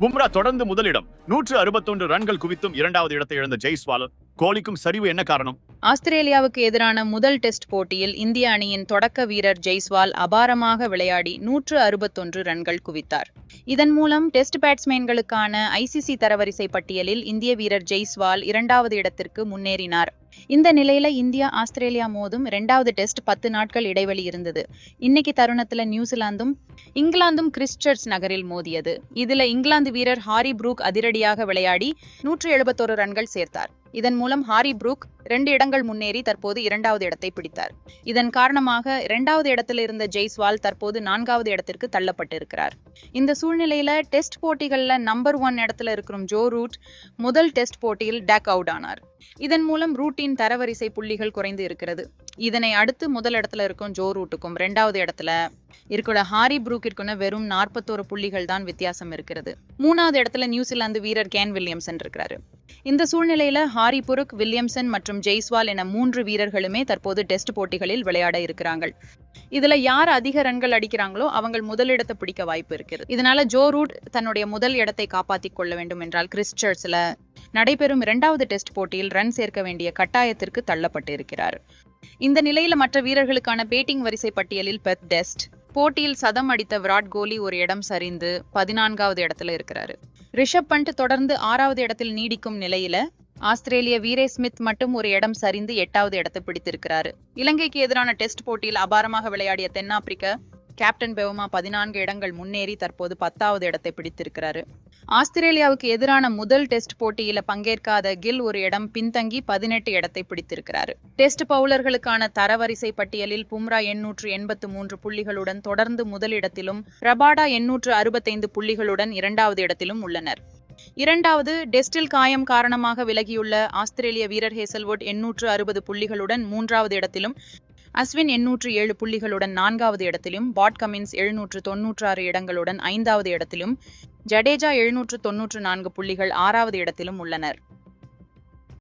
பும்ரா தொடர்ந்து முதலிடம். நூற்று அறுபத்தொன்று ரன்கள் குவித்தும் இரண்டாவது இடத்தை இழந்த ஜெய்ஸ்வால். கோலிக்கும் சரிவு என்ன காரணம்? ஆஸ்திரேலியாவுக்கு எதிரான முதல் டெஸ்ட் போட்டியில் இந்திய அணியின் தொடக்க வீரர் ஜெய்ஸ்வால் அபாரமாக விளையாடி நூற்று அறுபத்தொன்று ரன்கள் குவித்தார். இதன் மூலம் டெஸ்ட் பேட்ஸ்மேன்களுக்கான ஐசிசி தரவரிசை பட்டியலில் இந்திய வீரர் ஜெய்ஸ்வால் இரண்டாவது இடத்திற்கு முன்னேறினார். இந்த நிலையில இந்தியா ஆஸ்திரேலியா மோதும் இரண்டாவது டெஸ்ட் பத்து நாட்கள் இடைவெளி இருந்தது. இன்னைக்கு தருணத்துல நியூசிலாந்தும் இங்கிலாந்தும் கிறிஸ்டர்ஸ் நகரில் மோதியது. இதுல இங்கிலாந்து வீரர் ஹாரி ப்ரூக் அதிரடியாக விளையாடி நூற்று எழுபத்தோரு ரன்கள் சேர்த்தார். இதன் மூலம் ஹாரி புரூக் ரெண்டு இடங்கள் முன்னேறி தற்போது இரண்டாவது இடத்தை பிடித்தார். இதன் காரணமாக இரண்டாவது இடத்தில் இருந்த ஜெய்ஸ்வால் தற்போது நான்காவது இடத்திற்கு தள்ளப்பட்டிருக்கிறார். இந்த சூழ்நிலையில டெஸ்ட் போட்டிகள்ல நம்பர் ஒன் இடத்துல இருக்கிற ஜோ ரூட். முதல் டெஸ்ட் போட்டியில் டேக் அவுட் ஆனார். இதன் மூலம் ரூட்டின் தரவரிசை புள்ளிகள் குறைந்து இருக்கிறது. இதனை அடுத்து முதல் இடத்துல இருக்கும் ஜோ ரூட்டுக்கும் ரெண்டாவது இடத்துல இருக்கிற ஹாரி புரூக்கிற்குன வெறும் நாற்பத்தோரு புள்ளிகள் தான் வித்தியாசம் இருக்கிறது. மூணாவது இடத்துல நியூசிலாந்து வீரர் கேன் வில்லியம்சன் இருக்கிறாரு. இந்த சூழ்நிலையில ஹாரி புருக் வில்லியம்சன் மற்றும் ஜெய்ஸ்வால் என மூன்று வீரர்களுமே தற்போது டெஸ்ட் போட்டிகளில் விளையாட இருக்கிறாங்க இதுல யார் அதிக ரன்கள் அடிக்கிறாங்களோ அவங்க முதலிடத்தை பிடிக்க வாய்ப்பு இருக்கிறது. இதனால ஜோ ரூட் தன்னுடைய முதல் இடத்தை காப்பாற்றிக் கொள்ள வேண்டும் என்றால் கிறிஸ்டர்ஸ்ல நடைபெறும் இரண்டாவது டெஸ்ட் போட்டியில் ரன் சேர்க்க வேண்டிய கட்டாயத்திற்கு தள்ளப்பட்டு இருக்கிறார். இந்த நிலையில மற்ற வீரர்களுக்கான பேட்டிங் வரிசை பட்டியலில் பெத் டெஸ்ட். போட்டியில் சதம் அடித்த விராட் கோலி ஒரு இடம் சரிந்து பதினான்காவது இடத்துல இருக்கிறாரு. ரிஷப் பண்ட் தொடர்ந்து ஆறாவது இடத்தில் நீடிக்கும் நிலையில ஆஸ்திரேலிய வீரே ஸ்மித் மட்டும் ஒரு இடம் சரிந்து எட்டாவது இடத்தை பிடித்திருக்கிறாரு. இலங்கைக்கு எதிரான டெஸ்ட் போட்டியில் அபாரமாக விளையாடிய தென்னாப்பிரிக்க கேப்டன் பெவமா பதினான்கு இடங்கள் முன்னேறி தற்போது பத்தாவது இடத்தை பிடித்திருக்கிறாரு. ஆஸ்திரேலியாவுக்கு எதிரான முதல் டெஸ்ட் போட்டியில பங்கேற்காத கில் ஒரு இடம் பின்தங்கி பதினெட்டு இடத்தை பிடித்திருக்கிறாரு. டெஸ்ட் பவுலர்களுக்கான தரவரிசை பட்டியலில் பும்ரா எண்ணூற்று எண்பத்து மூன்று புள்ளிகளுடன் தொடர்ந்து முதலிடத்திலும் ரபாடா எண்ணூற்று அறுபத்தைந்து புள்ளிகளுடன் இரண்டாவது இடத்திலும் உள்ளனர். இரண்டாவது டெஸ்டில் காயம் காரணமாக விலகியுள்ள ஆஸ்திரேலிய வீரர் ஹேசல்வுட் எண்ணூற்று அறுபது புள்ளிகளுடன் மூன்றாவது இடத்திலும் அஸ்வின் எண்ணூற்று ஏழு புள்ளிகளுடன் நான்காவது இடத்திலும் பாட் கமின்ஸ் எழுநூற்று தொன்னூற்று ஆறு இடங்களுடன் ஐந்தாவது இடத்திலும் ஜடேஜா எழுநூற்று தொன்னூற்று நான்கு புள்ளிகள் ஆறாவது இடத்திலும் உள்ளனர்.